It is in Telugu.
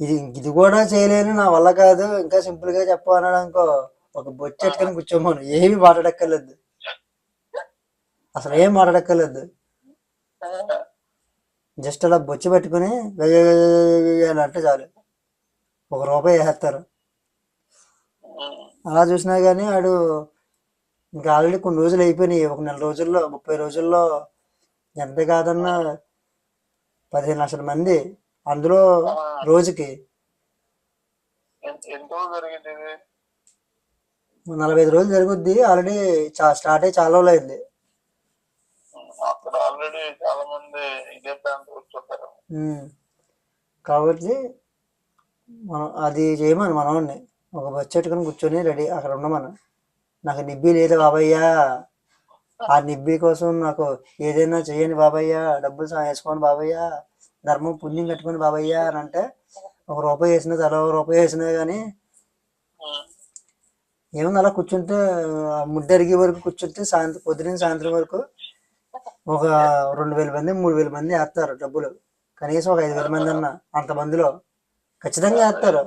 ఇది ఇది కూడా చేయలేను నా వల్ల కాదు. ఇంకా సింపుల్గా చెప్పు అన్నాడు అనుకో ఒక బొచ్చు ఎట్టుకొని కూర్చోమను. ఏమి మాట్లాడక్కర్లేదు. అసలు ఏం మాట్లాడక్కర్లేదు. జస్ట్ అలా బొచ్చు పెట్టుకుని అంటే చాలు ఒక రూపాయి వేసేస్తారు అలా చూసినా కానీ ఆడు ఇంకా ఆల్రెడీ కొన్ని రోజులు అయిపోయినాయి ఒక నెల రోజుల్లో ముప్పై రోజుల్లో ఎంత కాదన్నా పదిహేను లక్షల మంది అందులో రోజుకి నలభై ఐదు రోజులు జరుగుద్ది. ఆల్రెడీ స్టార్ట్ అయ్యి చాలా రోజులు అయింది. కాబట్టి మనం అది చేయమని మనవాడిని ఒక బస్సు పెట్టుకొని కూర్చొని రెడీ అక్కడ ఉండమను. నాకు నిబ్బి లేదు బాబయ్యా. ఆ నిబ్బి కోసం నాకు ఏదైనా చేయని బాబయ్య. డబ్బులు వేసుకోండి బాబయ్య. ధర్మం పుణ్యం కట్టుకొని బాబయ్య అని అంటే ఒక రూపాయి వేసినా తల రూపాయి వేసినా కానీ ఏముంది అలా కూర్చుంటే ఆ వరకు కూర్చుంటే సాయంత్రం పొద్దున సాయంత్రం వరకు ఒక రెండు వేల మంది మూడు వేల మంది వేస్తారు డబ్బులు. కనీసం ఒక ఐదు వేల మంది అన్న అంత మందిలో ఖచ్చితంగా వేస్తారు.